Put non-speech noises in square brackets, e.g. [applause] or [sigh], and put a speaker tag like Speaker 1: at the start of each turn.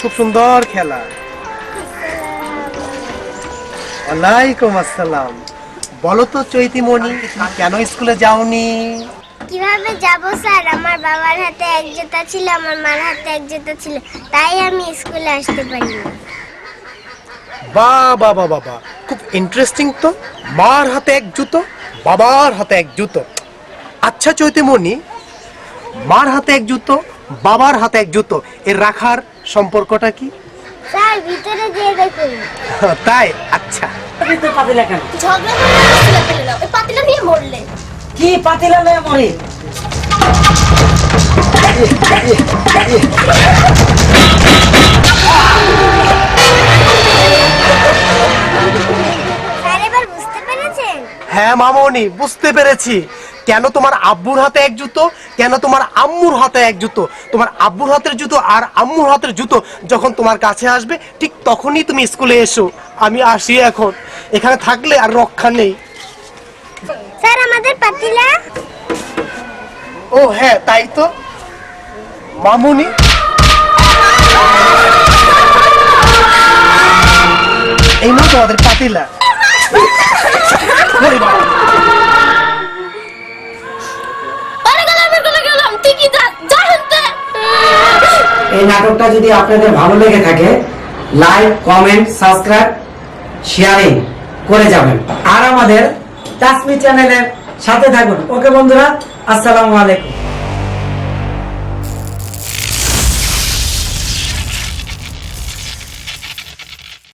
Speaker 1: খুব সুন্দর খেলা। ওয়ালাইকুম আসসালাম। বলো তো চৈতি মনি কেন স্কুলে যাওনি?
Speaker 2: কীভাবে যাব স্যার? আমার বাবার হাতে এক জুতা ছিল, আমার মার হাতে এক জুতা ছিল। তাই আমি স্কুলে আসতে পারিনি। না
Speaker 1: বাবা বাবা বাবা খুব ইন্টারেস্টিং তো। মার হাতে এক জুতো বাবার হাতে এক জুতো। আচ্ছা চৈতিমণি মার হাতে এক জুতো বাবার হাতে এক জুতো। এর রাখার সম্পর্কটা কি?
Speaker 2: ভিতরে [laughs]
Speaker 1: তাই? আচ্ছা।
Speaker 3: কিন্তু পাতিলা কেন?
Speaker 2: ঝগড়া করে পাতিলা ফেলে দাও। ওই পাতিলা নিয়ে মরলে।
Speaker 3: কি পাতিলা লয়ে মরে? [laughs]
Speaker 1: হ্যাঁ মামনি বুঝতে পেরেছি। কেন তোমার আব্বুর হাতে এক জুতো? কেন তোমার আম্মুর হাতে এক জুতো? তোমার আব্বুর হাতের জুতো আর আম্মুর হাতের জুতো যখন তোমার কাছে আসবে ঠিক তখনই তুমি স্কুলে এসো। আমি আসি এখন। এখানে থাকলে আর রক্ষা নেই।
Speaker 2: স্যার আমাদের পাতিলা।
Speaker 1: ও হ্যাঁ তাই তো। মামুনি? এই নাও তোমাদের পাতিলা।
Speaker 3: এই নাটকটা যদি আপনাদের ভালো লেগে থাকে লাইক কমেন্ট সাবস্ক্রাইব শেয়ারিং করে যাবেন। আর আমাদের তাসমি চ্যানেলের সাথে থাকুন। ওকে বন্ধুরা, আসসালামু আলাইকুম।